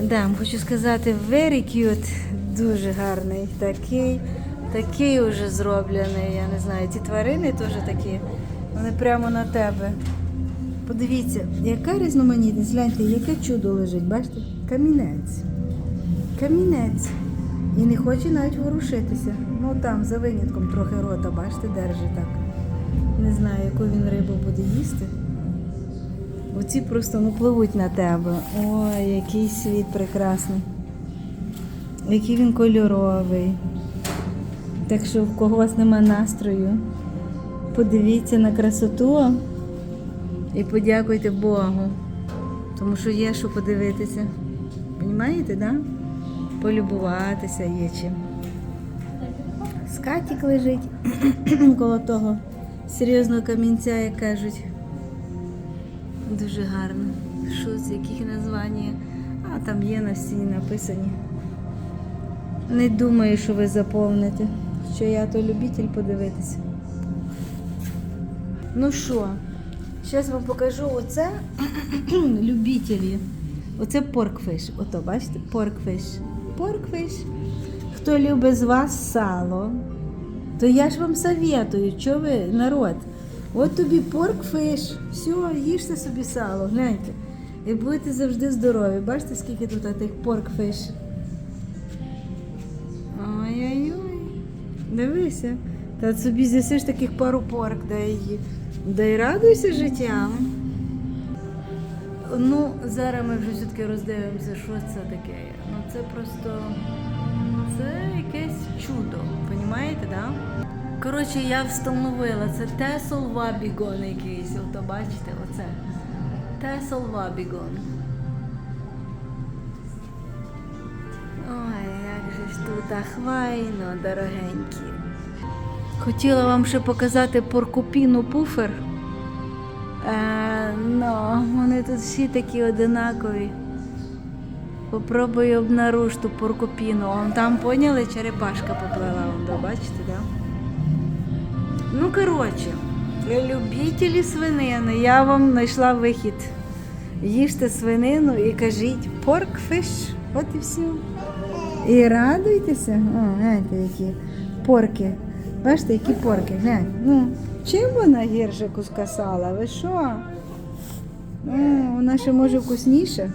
Да, хочу сказати, very cute, дуже гарний. Такий, такий уже зроблений. Я не знаю, ці тварини теж такі. Вони прямо на тебе. Подивіться, яка різноманітність, гляньте, яке чудо лежить, бачите? Камінець. Камінець. І не хоче навіть ворушитися. Ну там, за винятком трохи рота, бачите, держить так. Не знаю, яку він рибу буде їсти. Оці просто ну, пливуть на тебе. Ой, який світ прекрасний. Який він кольоровий. Так що в когось нема настрою. Подивіться на красоту і подякуйте Богу. Тому що є що подивитися. Понімаєте, да? Полюбуватися є чим. Скатік лежить коло того серйозного камінця, як кажуть. Дуже гарно. Що з яких названня? А там є на стіні написані. Не думаю, що ви заповните. Що я то любитель подивитися. Ну що, зараз вам покажу оце любителі. Оце поркфиш. Ото, бачите, поркфиш. Поркфиш. Хто любить з вас сало, то я ж вам советую, що ви, народ. От тобі поркфиш, все, їжте собі сало, гляньте. І будете завжди здорові. Бачите, скільки тут тих поркфиш? Ой-ой-ой. Дивися. Та собі з'їсиш таких пару порк, дай її. Дай радуйся життям. Ну, зараз ми вже все-таки роздивимося, що це таке. Ну це просто це якесь чудо, понімаєте, да? Коротше, я встановила, це Тесл Вабігон якийсь. Ото бачите, оце. Тесл Вабігон. Ой, як же ж тут ахвайно, дорогенькі. Хотіла вам ще показати поркупіну пуфер. Е, ну, вони тут всі такі одинакові. Попробую обнаруж ту поркупіну. Он там поняли, черепашка поплила, он, да, бачите, да? Ну, коротше, любителі свинини, я вам знайшла вихід. Їжте свинину і кажіть поркфиш. От і все. І радуйтеся. О, гляньте, які порки. Бачите, які порки, глянь. Ну, чим вона гірше куска? Ви що? Вона ще може вкусніше.